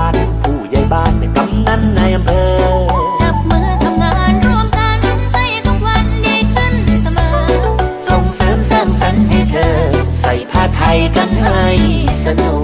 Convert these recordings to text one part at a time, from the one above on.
าน ผู้ใหญ่บ้านกำนันในอำเภอ จับมือทำงานร่วมกันให้ทุกวันดีขึ้นเสมอ ส่งเสริมสร้างสรรค์ให้เธอ ใส่ผ้าไทยกันให้สนุก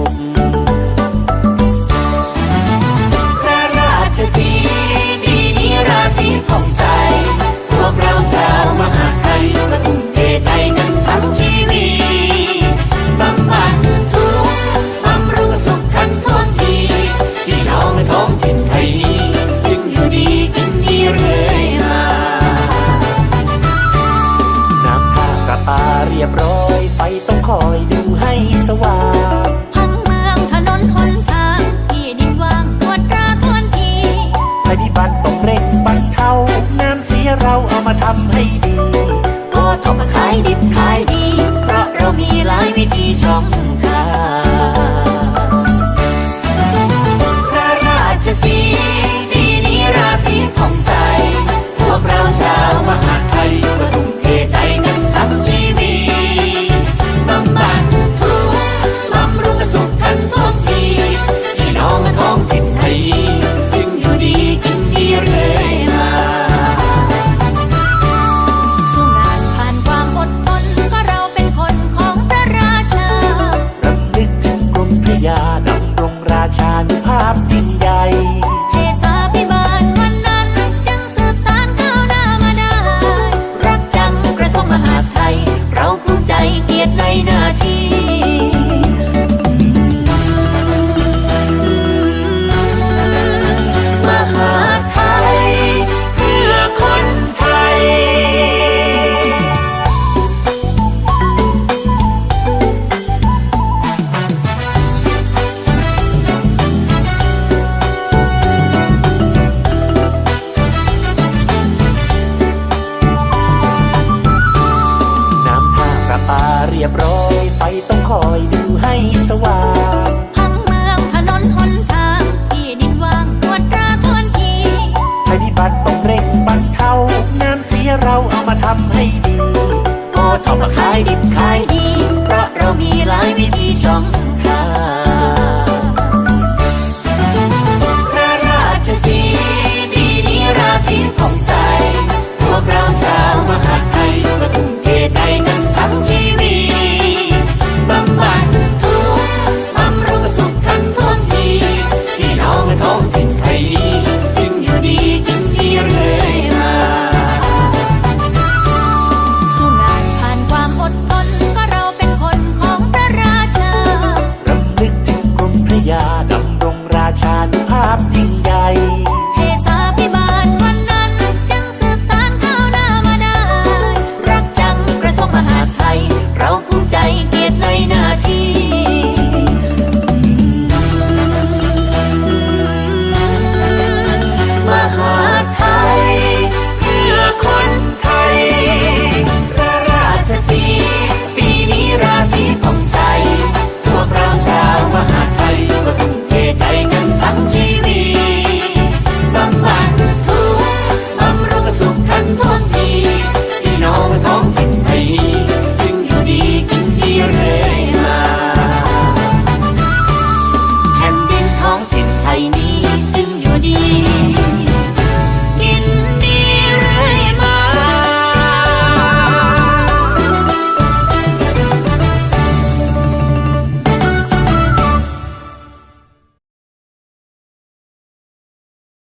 รียบร้อย ไฟต้องคอยดูให้สว่างทั้งเมืองถนนหนทางที่ดินว่างตรวจตราทวนทีภัยพิบัติต้องเร่งบรรเทาน้ำเสียเราเอามาทำให้ดี ก็ทำมาขายดิบขายดีานุภาพยิ่งใหญ่ ต้องคอยดูให้สว่างทั้งเมืองถนนหนทางที่ดินว่างตรวจตราทวนทีภัยพิบัติต้องเร่งบรรเทาน้ำเสียเราเอามาทำให้ดีก็ทำมาขายดิบขายดี เพราะเรามีหลายวิธีช่อง